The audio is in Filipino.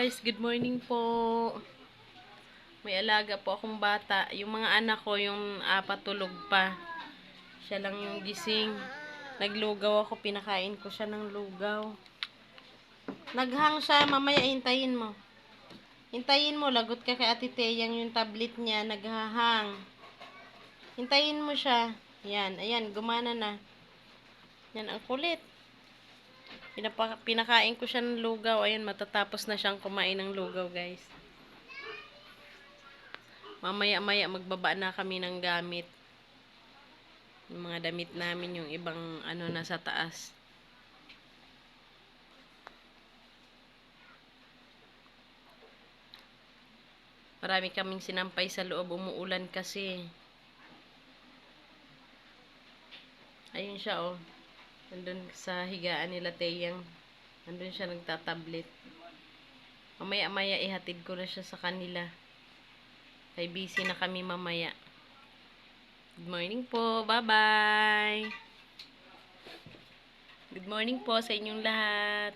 guys, good morning po. May alaga po akong bata. Yung mga anak ko, yung apat tulog pa. Siya lang yung gising. Naglugaw ako, pinakain ko siya ng lugaw. Naghang siya, mamaya hintayin mo. Hintayin mo, lagot ka kay Ate Teyang yung tablet niya, naghahang. Hintayin mo siya. Yan, ayan, gumana na. Yan, ang kulit. Pinapa, pinakain ko siya ng lugaw. Ayan, matatapos na siyang kumain ng lugaw, guys. Mamaya-maya magbaba na kami ng gamit. Yung mga damit namin, yung ibang ano nasa taas. Marami kaming sinampay sa loob. Umuulan kasi. Ayun siya, oh. Nandun sa higaan nila Teyang. Nandun siya nagtatablet. Mamaya-maya ihatid ko na siya sa kanila. Kay busy na kami mamaya. Good morning po. Bye-bye. Good morning po sa inyong lahat.